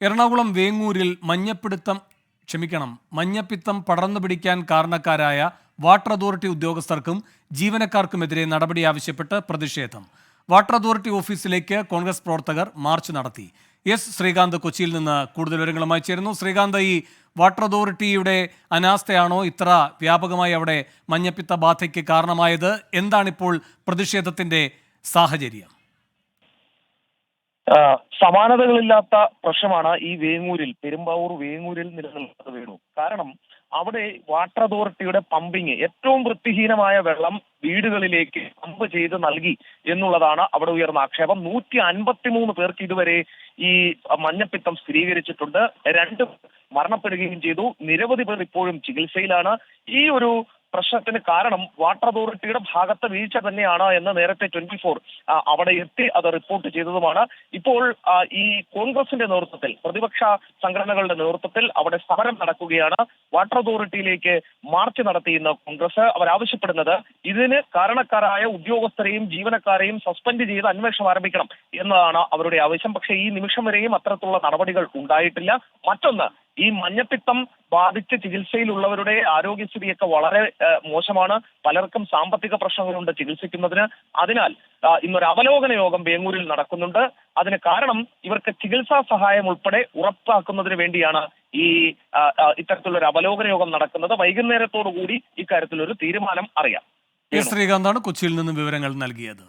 എറണാകുളം വേങ്ങൂരിൽ മഞ്ഞപ്പിടുത്തം ക്ഷമിക്കണം മഞ്ഞപ്പിത്തം പടർന്നു പിടിക്കാൻ കാരണക്കാരായ വാട്ടർ അതോറിറ്റി ഉദ്യോഗസ്ഥർക്കും ജീവനക്കാർക്കുമെതിരെ നടപടി ആവശ്യപ്പെട്ട് പ്രതിഷേധം. വാട്ടർ അതോറിറ്റി ഓഫീസിലേക്ക് കോൺഗ്രസ് പ്രവർത്തകർ മാർച്ച് നടത്തി. എസ് ശ്രീകാന്ത് കൊച്ചിയിൽ നിന്ന് കൂടുതൽ വിവരങ്ങളുമായി ചേരുന്നു. ശ്രീകാന്ത് ഈ വാട്ടർ അതോറിറ്റിയുടെ അനാസ്ഥയാണോ ഇത്ര വ്യാപകമായി അവിടെ മഞ്ഞപ്പിത്ത ബാധയ്ക്ക് കാരണമായത്? എന്താണിപ്പോൾ പ്രതിഷേധത്തിന്റെ സാഹചര്യം? സമാനതകളില്ലാത്ത പ്രശ്നമാണ് ഈ വേങ്ങൂരിൽ പെരുമ്പാവൂർ വേങ്ങൂരിൽ നിലനിൽക്കുന്നത് വേണു. കാരണം അവിടെ വാട്ടർ അതോറിറ്റിയുടെ പമ്പിങ് ഏറ്റവും വൃത്തിഹീനമായ വെള്ളം വീടുകളിലേക്ക് പമ്പ് ചെയ്ത് നൽകി എന്നുള്ളതാണ് അവിടെ ഉയർന്ന ആക്ഷേപം. നൂറ്റി അൻപത്തിമൂന്ന് പേർക്ക് ഇതുവരെ ഈ മഞ്ഞപ്പിത്തം സ്ഥിരീകരിച്ചിട്ടുണ്ട്. രണ്ട് മരണപ്പെടുകയും ചെയ്തു. നിരവധി പേർ ഇപ്പോഴും ചികിത്സയിലാണ്. ഈ ഒരു പ്രശ്നത്തിന് കാരണം വാട്ടർ അതോറിറ്റിയുടെ ഭാഗത്തെ വീഴ്ച തന്നെയാണ് എന്ന് നേരത്തെ ട്വന്റി ഫോർ അവിടെ എത്തി അത് റിപ്പോർട്ട് ചെയ്തതുമാണ്. ഇപ്പോൾ ഈ കോൺഗ്രസിന്റെ നേതൃത്വത്തിൽ പ്രതിപക്ഷ സംഘടനകളുടെ നേതൃത്വത്തിൽ അവിടെ സമരം നടക്കുകയാണ്. വാട്ടർ അതോറിറ്റിയിലേക്ക് മാർച്ച് നടത്തിയുന്ന കോൺഗ്രസ് അവർ ആവശ്യപ്പെടുന്നത് ഇതിന് കാരണക്കാരായ ഉദ്യോഗസ്ഥരെയും ജീവനക്കാരെയും സസ്പെൻഡ് ചെയ്ത് അന്വേഷണം ആരംഭിക്കണം എന്നതാണ് അവരുടെ ആവശ്യം. പക്ഷേ ഈ നിമിഷം വരെയും അത്തരത്തിലുള്ള നടപടികൾ ഉണ്ടായിട്ടില്ല. മറ്റൊന്ന് ഈ മഞ്ഞപ്പിത്തം ബാധിച്ച് ചികിത്സയിലുള്ളവരുടെ ആരോഗ്യസ്ഥിതിയൊക്കെ വളരെ മോശമാണ്. പലർക്കും സാമ്പത്തിക പ്രശ്നങ്ങളുണ്ട് ചികിത്സിക്കുന്നതിന്. അതിനാൽ ഇന്നൊരു അവലോകന യോഗം ബേങ്ങൂരിൽ നടക്കുന്നുണ്ട്. അതിന് കാരണം ഇവർക്ക് ചികിത്സാ സഹായം ഉൾപ്പെടെ ഉറപ്പാക്കുന്നതിന് വേണ്ടിയാണ് ഈ ഇത്തരത്തിലുള്ള ഒരു അവലോകന യോഗം നടക്കുന്നത്. വൈകുന്നേരത്തോടു കൂടി ഇക്കാര്യത്തിൽ ഒരു തീരുമാനം അറിയാം. ശ്രീകാന്താണ് കൊച്ചിയിൽ നിന്ന് വിവരങ്ങൾ നൽകിയത്.